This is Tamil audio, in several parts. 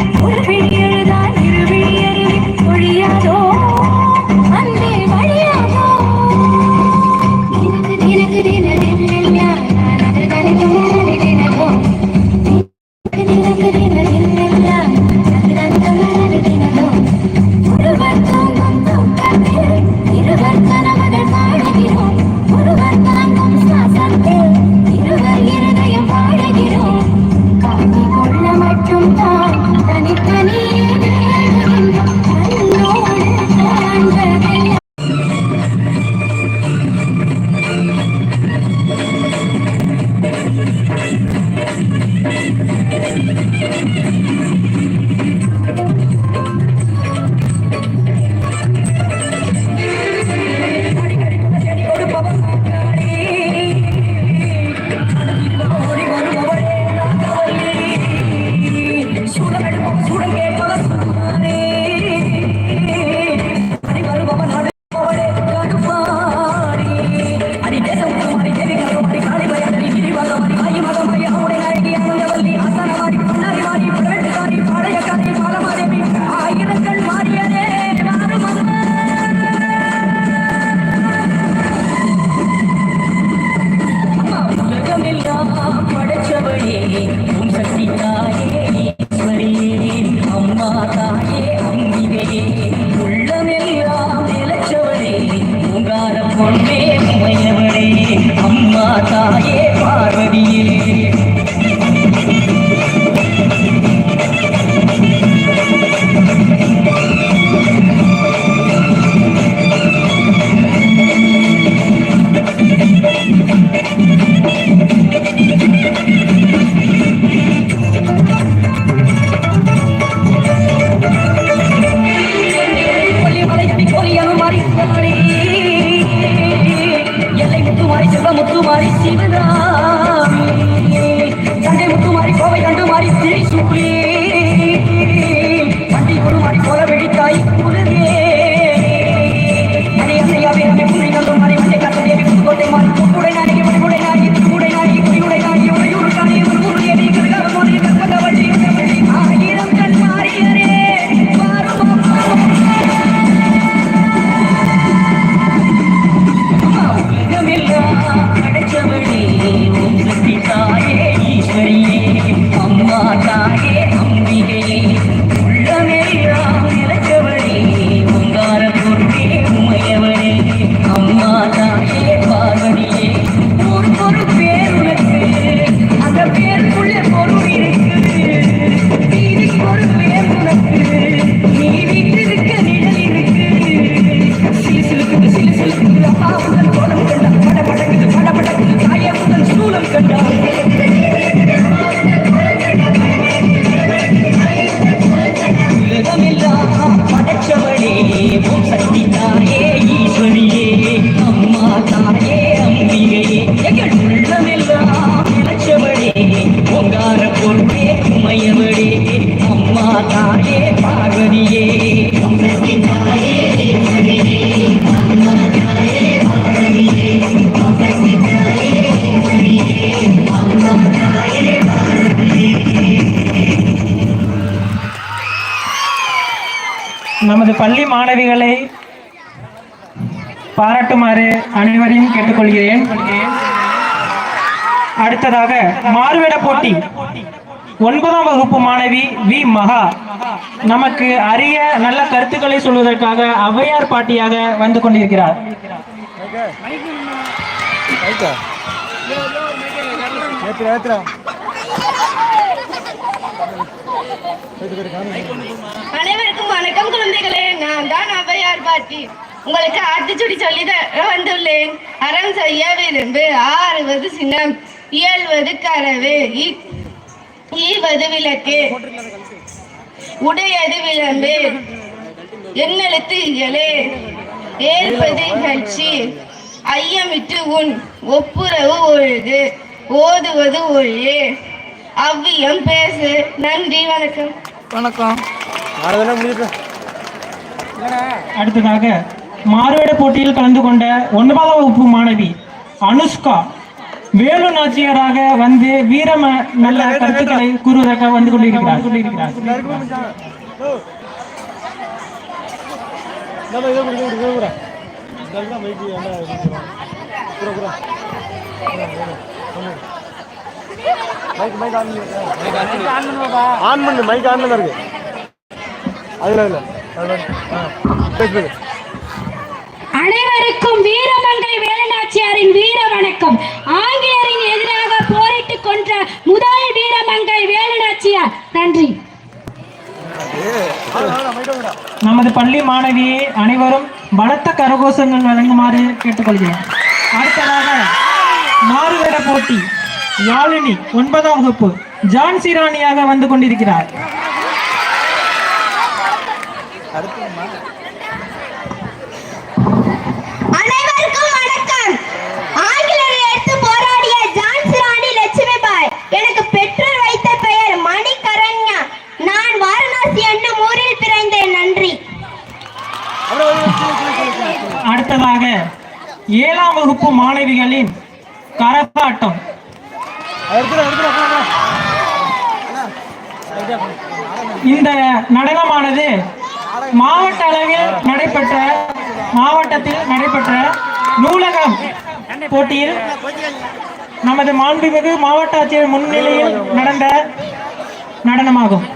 Oh, மாணவிகளை பாராட்டுமாறு அனைவரையும் கேட்டுக்கொள்கிறேன். அடுத்ததாக மாறுவேட போட்டி. ஒன்பதாம் வகுப்பு மாணவி வி. மகா. நமக்கு அரிய நல்ல கருத்துக்களை சொல்வதற்காக ஔவையார் பாட்டியாக வந்து கொண்டிருக்கிறார். ஏத்துறா ஏத்துறா. அனைவருக்கும் வணக்கம் குழந்தைகளே. நான் தான் அவையார் பாட்டி உங்களுக்கு ஆத்திச்சுடி சொல்லி தர வந்துள்ளேன். அறம் செய்ய விரும்பு ஆறுவது சின்னம் இயல்வது கரவு ஈவது விளக்கு. உடையது விளம்பு. எண்ணெழுத்து இயலே. ஏற்பது இகழ்ச்சி ஐயமிட்டு உன் ஒப்புரவு ஒழுகு. ஓதுவது ஒழியே. அவ்வியம் பேசு நன்றி வணக்கம் வணக்கம் அடுத்ததாக மாறுவேட போட்டியில் கலந்து கொண்ட ஒன்பதாம் வகுப்பு மாணவி அனுஷ்கா வேலு நாச்சியாராக வந்து வீரம நல்ல கருத்துக்களை கூறுவதற்காக வந்து கொண்டிருக்கிறார் சொல்லியிருக்கிறார் மைக் மைக் ஆன் பண்ணு ஆன் பண்ணு. மைக் ஆன்ல தான் இருக்கு. அதுல இல்ல அனைவருக்கும் வீரமங்கை வேலுநாச்சியாரின் வீர வணக்கம். ஆங்கிலேயரின் எதிராக போரிட்டுக் கொன்ற முதல் வீரமங்கை வேலுநாச்சியார். நன்றி. நமது பள்ளி மாணவியை அனைவரும் பலத்த கரகோஷங்கள் வழங்குமாறு கேட்டுக்கொள்கிறோம் அடுத்ததாக மாறுவேட போட்டி. யாழினி ஒன்பதாம் வகுப்பு. ஜான்சி ராணியாக வந்து கொண்டிருக்கிறார். அனைவருக்கும் வணக்கம். ஆங்கிலேயரை எடுத்து போராடிய ஜான்சி ராணி லட்சுமிபாய் எனக்கு பெற்றோர் வைத்த பெயர் மணிகரண்யா நான் வாரணாசி என்னும் ஊரில் பிறந்தேன். நன்றி. அடுத்ததாக ஏழாம் வகுப்பு மாணவிகளின் கரகாட்டம். இந்த நடனமானது மாவட்ட அளவில் நடைபெற்ற மாவட்டத்தில் நடைபெற்ற நூலகம் போட்டியில் நமது மாண்புமிகு மாவட்ட ஆட்சியர் முன்னிலையில் நடந்த நடனமாகும்.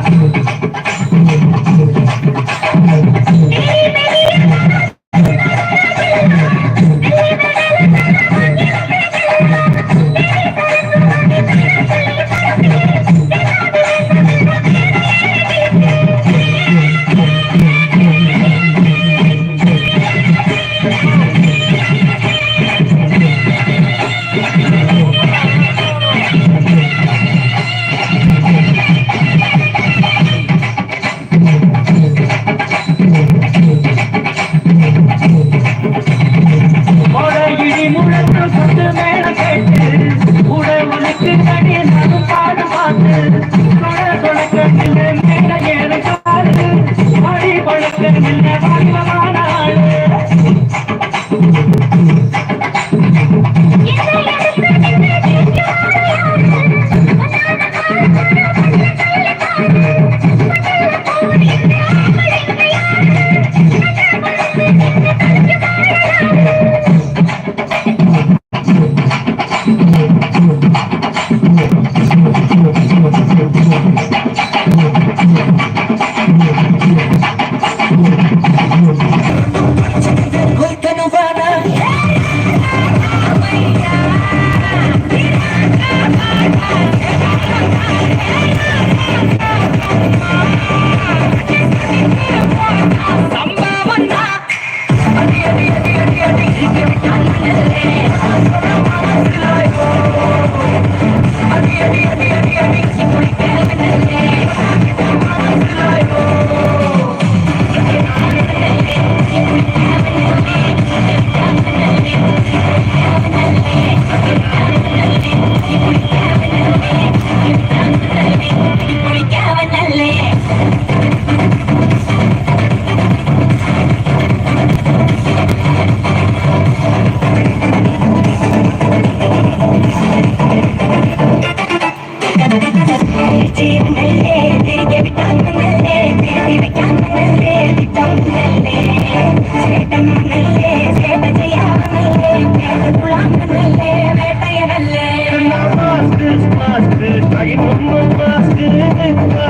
初めてです。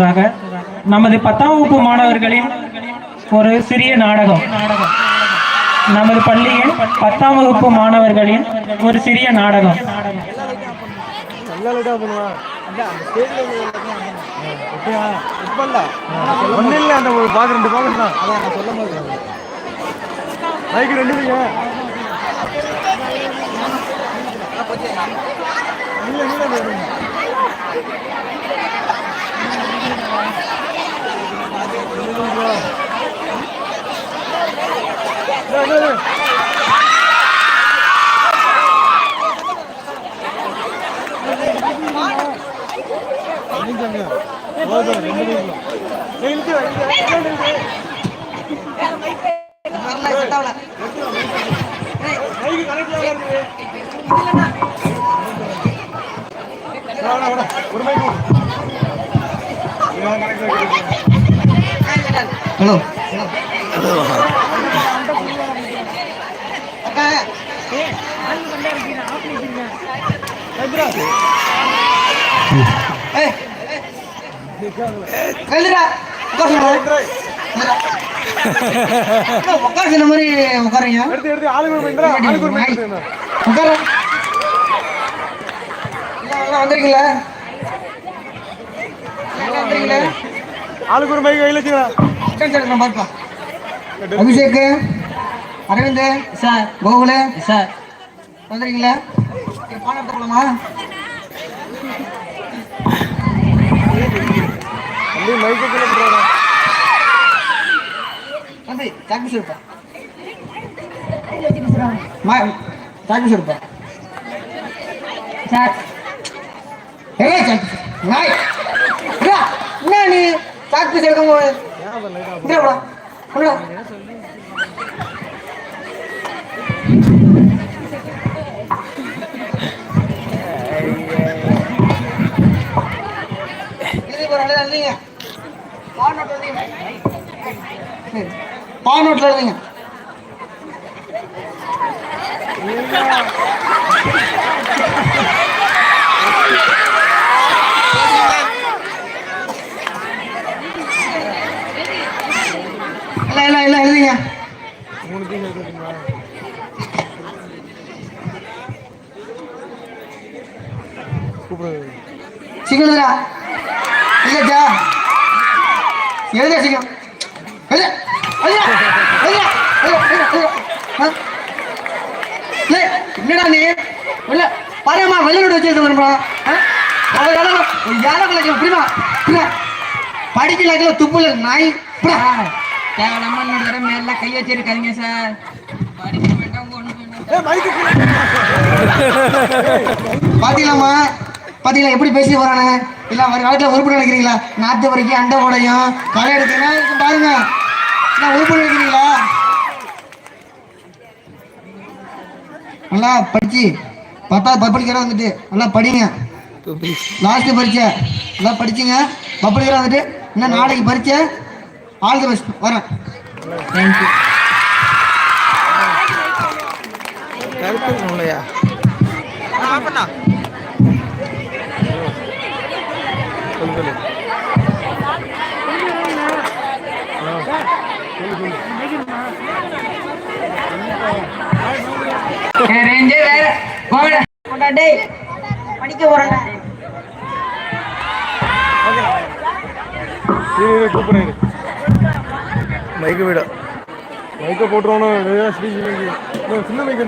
அடுத்ததாக நமது பத்தாம் வகுப்பு மாணவர்களின் ஒரு சிறிய நாடகம். நமது பள்ளியின் பத்தாம் வகுப்பு மாணவர்களின் ஒரு சிறிய நாடகம். இல்ல இல்ல பண்ணுவா ஒன்றும் ஒரு பாக்கு ரெண்டு பாக்கு தான் அதான் நான் சொல்ல மாதிரி பைக்கு ரெண்டு இல்லைங்க இல்லை இல்லை ஒரு உட்கார சொன்ன மாதிரி உட்காருங்க எடுத்து எடுத்து எடுத்துக்கங்க. உட்கார. வந்துருக்கீங்களா வந்துருக்கீங்களா? ஆளுக்கு ஒரு மைக்கு கையில் வச்சுக்கலாம் பார்ப்பா. அபிஷேக் அரவிந்த் சார் கோகுல. சார். வந்துருக்கீங்களா? பாடம் எடுத்துக்கலாமா? மைக்கு கீழே போடுறாடா. சொல்லுப்பா மா சொல்லுப்பா சார். ஏ நாய். என்ன நீ? சாக்கு வா உள்ள எழுதி போறாங்க எழுதிங்க. பான் நோட் எழுதிங்க சீக்கிரம் எழுத சீக்கிரம் எழுத எழுதுடா. எழுதுடா. எழுது, எழுது, எழுது. ஆ? இல்லை, என்னடா நீ இல்ல பாருமா வெளியோட வச்சிருக்கா யாரை புரியுமா படிக்கல துப்புல நாய் புரியுமா? தேவையில்லாம இன்னொரு தடவை மேல கை வச்சிருக்காதீங்க சார் படிக்க வேண்டாம் ஒண்ணு வேண்டாம் பாத்தீங்களாம்மா பாத்தீங்களா எப்படி பேசி போறானே இல்ல ஒரு காலத்துல உறுப்பு நினைக்கிறீங்களா நாத்து வரைக்கும் அண்டை உடையும் களை எடுத்தீங்கன்னா பாருங்க என்ன உறுப்பு நினைக்கிறீங்களா நல்லா படிச்சு. பத்தாவது பப்பளிக்கிற வந்துட்டு. நல்லா படிங்க. லாஸ்ட் பரீட்சை. நல்லா படிச்சுங்க. பப்பளிக்கிற வந்துட்டு. இன்னும் நாளைக்கு பரீட்சை? ஆல் தி பெஸ்ட் வரேன். தேங்க்யூ ரேஞ்சே வேற. போங்கடா. போடா டேய் படிக்க போறேன்டா கூப்பிடுறேன் மைக்கு விட. மைக்கை போட்டுருவோம் சின்ன மைக்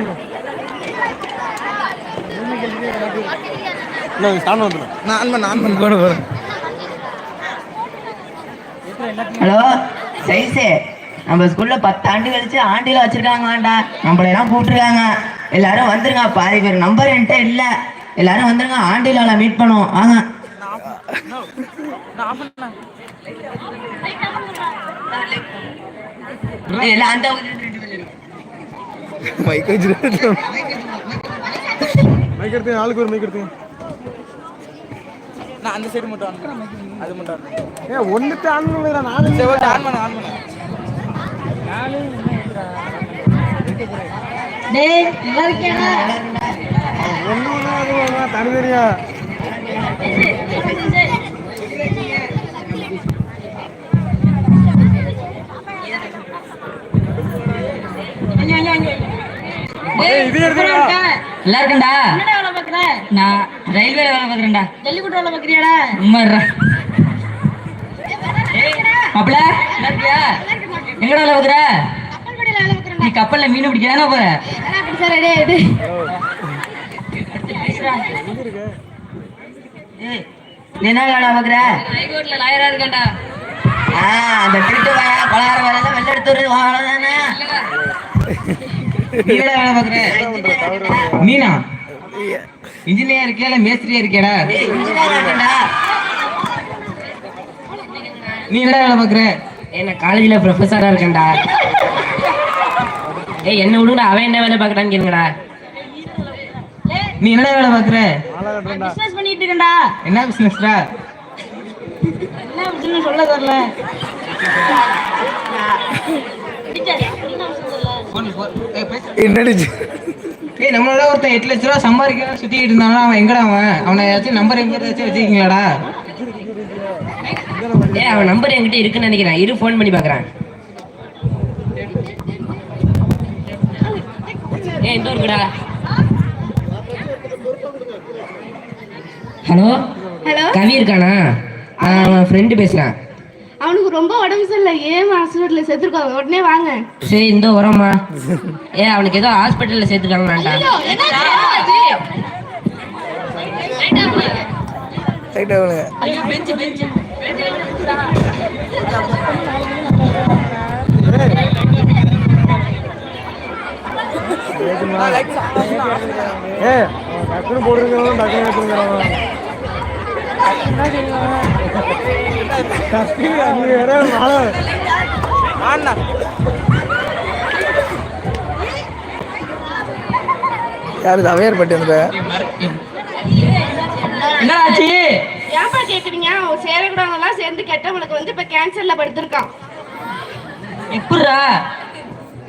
ஹலோ சைஸே நம்ம ஸ்கூல்ல பத்து ஆண்டு கழிச்சு ஆண்டில வச்சிருக்காங்க வேண்டா நம்மள எல்லாம் கூப்பிட்டுருக்காங்க. எல்லாரும் வந்துருங்க பாதி பேர் நம்பர் என்கிட்ட இல்ல. எல்லாரும் வந்துருங்க ஆண்டிலால மீட் பண்ணுவோம். எல்லாம் அந்த மைக் மைக் எடுத்து ஆளுக்கு ஒரு மைக் எடுத்து. நான் அந்த சைடு மட்டும் ஆன் பண்ணேன் அது மட்டும் பண்ணேன் ஏ ஒன்றுத்து ஆன் பண்ணல ஆன் பண்ண ஆன் பண்ண. டேய் நல்லா இருக்கியாடா ஒன்று ஒன்று தனித்தனியா டேய் இது எடுத்துடா. அப்புறம் இருக்கா? நல்லா இருக்கேன்டா. என்னடா வேலை பார்க்கற? நான் ரயில்வே வேலை பார்க்குறேன்டா. ஜல்லிக்கட்டு வேலை நல்லா இருக்கியா? எங்கடா வேலை பார்க்குற? நீ கப்பல்ல மீன் பிடிக்க தானே போற? என்ன என்ன ஹைகோர்ட்ல லாயரா இருக்கேன்டா ஆ அந்த திருட்டு வாயா பலகார வேலை எல்லாம் வெளில எடுத்து வருது அவ்வளவுதானே நீ என்ன வேலை பார்க்குற நீனா இன்ஜினியர் இருக்கியா இல்ல மேஸ்திரியா இருக்கியாடா நீ என்ன வேலை பார்க்குற ஏய், நான் காலேஜில் ப்ரொஃபஸராக இருக்கேன்டா. ஏய் என்ன விடுங்கடா அவன் என்ன வேலை பார்க்கறான்னு கேளுங்கடா. நீ என்ன வேலை பார்க்குற? பிசினஸ் பண்ணிட்டு இருக்கேன்டா. என்ன பிசினஸ்டா என்ன பிசினஸ் சொல்ல தெரியல. என்னடி ஏய் நம்மளோட ஒருத்தன் எட்டு லட்ச ரூபா சம்பாதிக்க சுத்திட்டு இருந்தாலும் அவன் எங்கடா அவன்? அவனை ஏதாச்சும் நம்பர் எங்க ஏதாச்சும் வச்சிருக்கீங்களாடா ஏய் அவன் நம்பர் என்கிட்ட இருக்குன்னு நினைக்கிறேன். இரு ஃபோன் பண்ணி பார்க்கறேன். எந்த ஹலோ? ஹலோ? கவி இருக்கானா? நான் அவன் ஃப்ரெண்டு பேசுகிறேன் அவனுக்கு ரொம்ப உடம்பு சரியில்லை. ஏன் ஹாஸ்பிட்டலில் சேர்த்துருக்காங்க உடனே வாங்க. சரி இந்த வரமா ஏ அவனுக்கு ஏதோ ஹாஸ்பிட்டல்ல சேர்த்துருக்காங்களாண்டா ரைட் ஆகுங்க ஏ டக்குனு போட்டுருக்கிறவங்க டக்குனு ஏற்றுங்கிறவங்க டக்குனு நீ வேற மழை ஆண்ணா யாரு தவையார் பட்டி அந்த ஏன்பா கேக்குறீங்க? அவன் சேரக்கூடாதெல்லாம் சேர்ந்து கெட்டவனுக்கு வந்து இப்ப கேன்சர்ல படுத்திருக்கான். எப்படிரா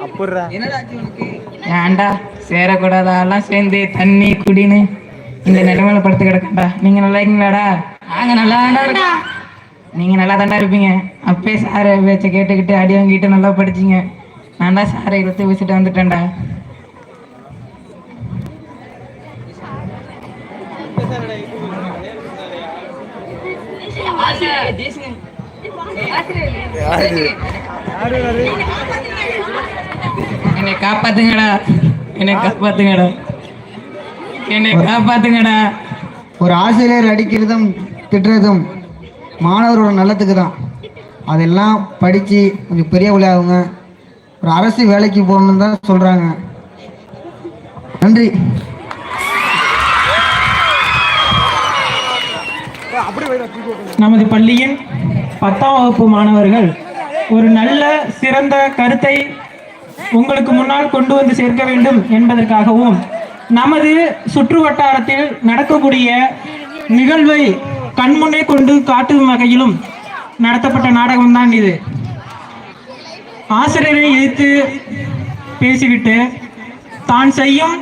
அப்புறா என்னடா ஆச்சு உனக்கு? ஏன்டா சேரக்கூடாதெல்லாம் சேர்ந்து தண்ணி குடின்னு இந்த நிலைமையில படுத்து கிடக்கண்டா நீங்க நல்லா இருக்கீங்களாடா? நாங்க நல்லா இருக்கோம். நீங்க நல்லா தாண்டா இருப்பீங்க. அப்பே சார் பேச்ச கேட்டுக்கிட்டு அடி வாங்கிட்டு நல்லா படிச்சீங்க. நான் தான் சாரை இழுத்து வச்சுட்டு வந்துட்டேன்டா. யாரு யாரு என்னை காப்பாத்துங்கடா. என்னை காப்பாத்துங்கடா. என்னை காப்பாத்துங்கடா. ஒரு ஆசிரியர் அடிக்கிறதும் திட்டுறதும் மாணவரோட நல்லத்துக்கு தான். அதெல்லாம் படித்து கொஞ்சம் பெரிய ஆகுங்க. ஒரு அரசு வேலைக்கு போகணுன்னு தான் சொல்கிறாங்க நன்றி. நமது பள்ளியின் பத்தாம் வகுப்பு மாணவர்கள் ஒரு நல்ல சிறந்த கருத்தை உங்களுக்கு முன்னால் கொண்டு வந்து சேர்க்க வேண்டும் என்பதற்காகவும் நமது சுற்று வட்டாரத்தில் நடக்கக்கூடிய நிகழ்வை கண்முன்னே கொண்டு காட்டும் வகையிலும் நடத்தப்பட்ட நாடகம்தான் இது. ஆசிரியரை எதிர்த்து பேசிவிட்டு தான் செய்யும்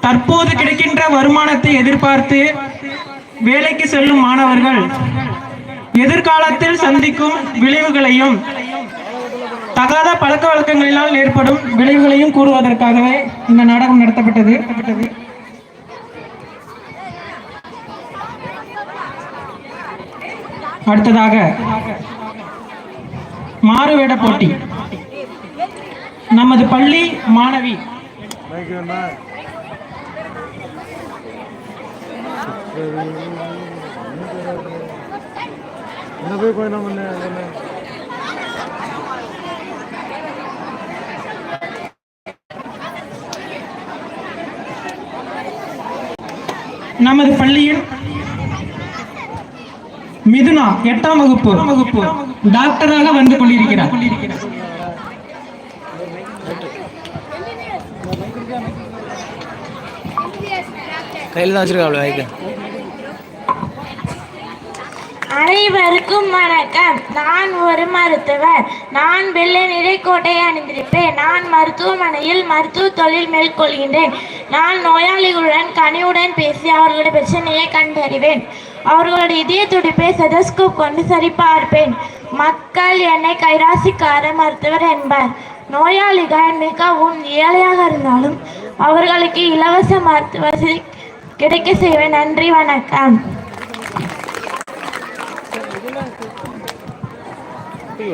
தற்போது கிடைக்கின்ற வருமானத்தை எதிர்பார்த்து வேலைக்கு செல்லும் மாணவர்கள் எதிர்காலத்தில் சந்திக்கும் விளைவுகளையும் தகாத பழக்க வழக்கங்களினால் ஏற்படும் விளைவுகளையும் கூறுவதற்காகவே இந்த நாடகம் நடத்தப்பட்டது. அடுத்ததாக மாறுவேட போட்டி. நமது பள்ளி மாணவி. மைக் வேணுமா என்ன போய் கோயிலாம் நமது பள்ளியின் மிதுனா எட்டாம் வகுப்பு வகுப்பு டாக்டராக வந்து கொண்டிருக்கிறார். கையில் தான் வச்சிருக்காப்ல மைக்கு? அனைவருக்கும் வணக்கம். நான் ஒரு மருத்துவர். நான் வெள்ளை நிறைக்கோட்டை அணிந்திருப்பேன். நான் மருத்துவமனையில் மருத்துவ தொழில் மேற்கொள்கின்றேன். நான் நோயாளிகளுடன் கனியுடன் பேசி அவர்களுடைய பிரச்சனையை கண்டறிவேன். அவர்களுடைய இதய துடிப்பை செதஸ்கோப் கொண்டு சரிபார்ப்பேன். மக்கள் என்னை கைராசிக்கார மருத்துவர் என்பார். நோயாளிகள் மிகவும் ஏழையாக இருந்தாலும் அவர்களுக்கு இலவச மருத்துவ வசதி கிடைக்க செய்வேன். நன்றி வணக்கம்.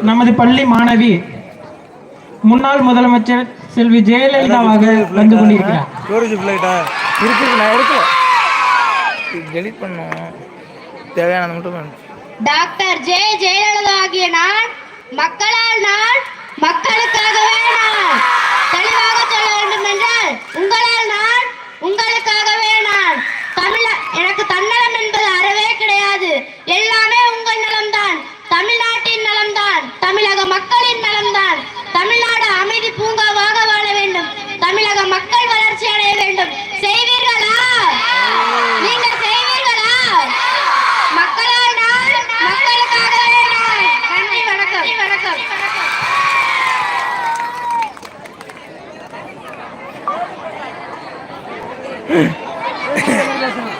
நமது பள்ளி மாணவி முன்னாள் முதலமைச்சர் செல்வி ஜெயலலிதாவாக வந்து கொண்டிருக்கிறார். ஸ்டோரேஜ் ஃப்ளைட்டா இருக்கு நான் எடுக்கல டெலிட் பண்ணோம் தேவையானது மட்டும் வேணும். டாக்டர் ஜே ஜெயலலிதா ஆகிய நான் மக்களால் நான்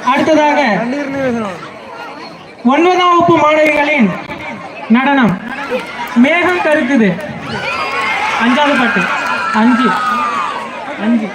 அடுத்ததாக ஒன்பதாம் வகுப்பு மாணவிகளின் நடனம். மேகம் கருக்குது. அஞ்சாவது பாட்டு. அஞ்சு. அஞ்சு.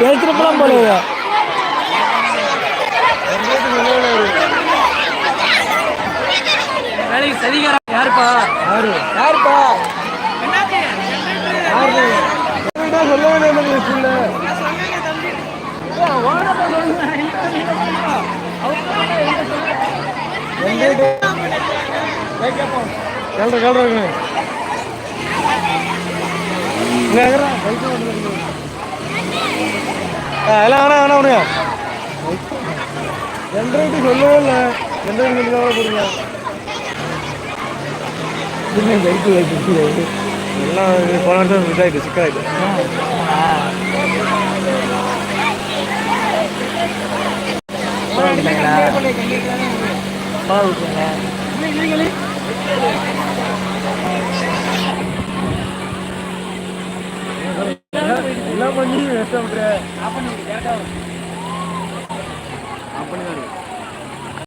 பேசுறப்பெல்லாம் போடுங்க வேலைக்கு சரிகாரம் யாருப்பா? யாரு? யாருப்பா? கேள்ற கேள்ற எல்லாம் வேணா வேணா விடுங்க ரெண்டு சொல்லவே இல்லை. ரெண்டு ரெண்டு கவலை போடுங்க பைக்கு வைக்கு எல்லாம் போன வருஷம் கொஞ்சம் கஷ்டப்படுறேன் அப்படி கரெக்டாக அப்படி தான்